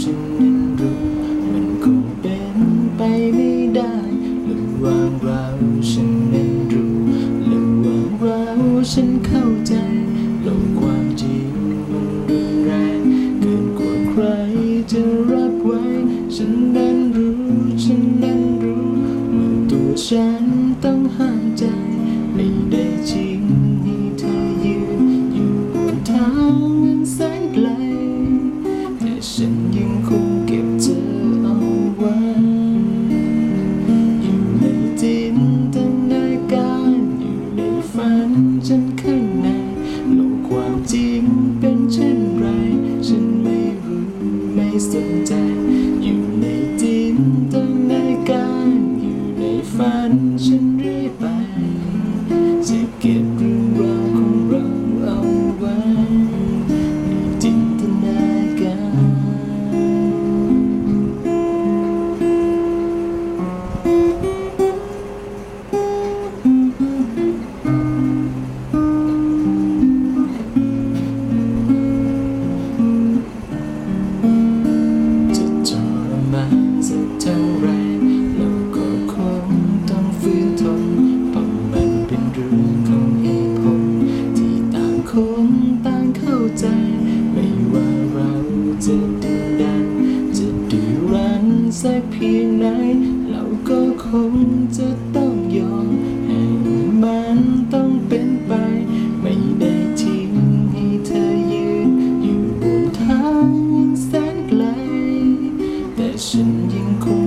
ฉันนั้นรู้มันคงเป็นไปไม่ได้ระหว่างราฉันนั้นรู้ระหว่างราฉันเข้าใจโลกความจริงมันรุนแรงเกินกว่าใครจะรับไว้ ฉันนั้นรู้ฉันนั้นรู้ว่าตัวฉันต้องห้ามใจไม่ได้จริงให้เธอยืนอยู่บนทางอันแสนไกล แต่ฉันยังคงเก็บเธอเอาไว้อยู่ในจินตนาการอยู่ในฝันฉันข้างในโลกความจริงเป็นเช่นไร ฉันไม่รู้ไม่สนใจอ ฝั จะดื้อดันจะดื้อรั้นสักเพียงไหนเราก็คงจะต้องยอมให้มันต้องเป็นไป ไม่ได้ทิ้งให้เธอยืนอยู่บนทางแสนไกล แต่ฉันยังคง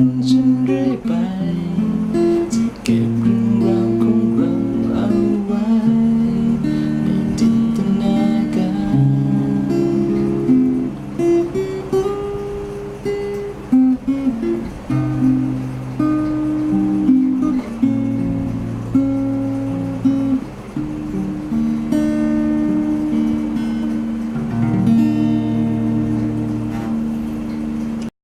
อ